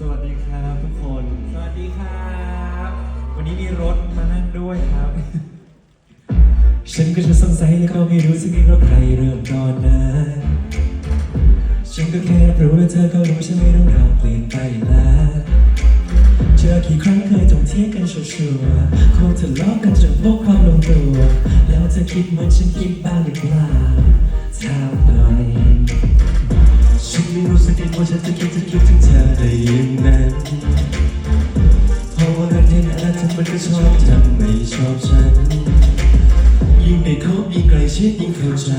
สวัสดีครับทุกคน สวัสดีครับ วันนี้มีรถมานั่งด้วยครับ ฉันก็จะสงสัยและก็ไม่รู้สักทีว่าใครเริ่มก่อนนะ ฉันก็แค่รู้และเธอก็รู้ฉันไม่ต้องรอเปลี่ยนไปแล้ว เจอกี่ครั้งเคยจงเทียงกันชัวร์ๆคงทะเลาะกันจนพบความลงตัว แล้วเธอคิดเหมือนฉันคิดบ้างหรือเปล่า ชอบทำไม่ชอบฉัน ยิ่งได้คบยิ่งใกล้ชิดยิ่งเข้าใจ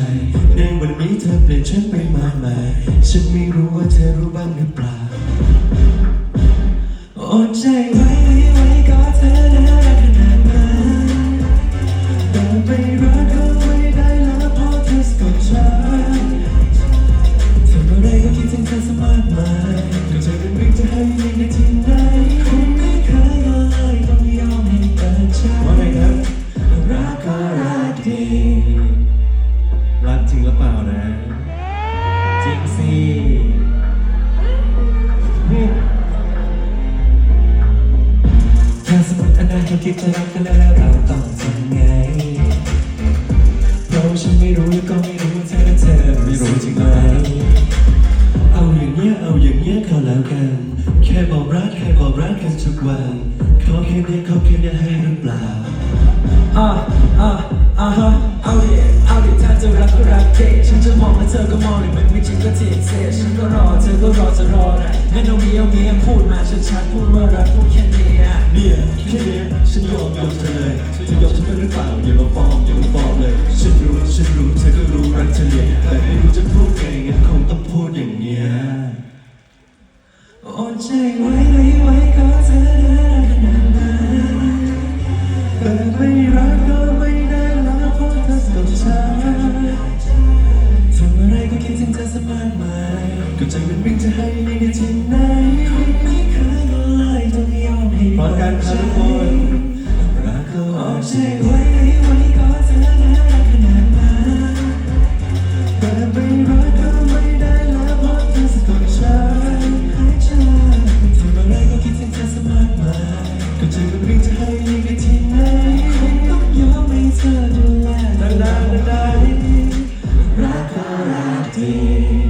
ในวันนี้เธอเปลี่ยนฉันไปมากมาย ฉันไม่รู้ว่าเธอรู้บ้างหรือเปล่าอดใจไว้ไว้ก็เธอน่ อนาคตคิดจะรักกันแล้วเราต้องทำไงเพราะฉันไม่รู้แล้วก็ไม่รู้ว่าเธอและเธอไม่รู้จริงไหมเอาอย่างเงี้ยเอาอย่างเงี้ยก็แล้วกัน แค่บอกรักแค่บอกรักกันทุกวันเขาแค่เนี้ยเขาแค่เนี้ยให้หรือเปล่าอ่าอ่าอ่าฮะเอาดิเอาดิถ้าจะรักก็รักเด็ฉันจะมองและเธอก็มองเลยมันไม่จริงก็เทียงเสียฉันก็รอเธอก็รอจะรออะไรไม่ต้องมีเอามีพูดมาชัดๆพูดว่ารักพูดแค่ ฉันยอมยอมเธอเลยเธอยอมฉันไปหรือเปล่าอย่ามาฟ้อง เธอก็เพียงจะให้ยังไงที่ไหนคต้องยอมให้เธอดูแลตลอดักก็รักดี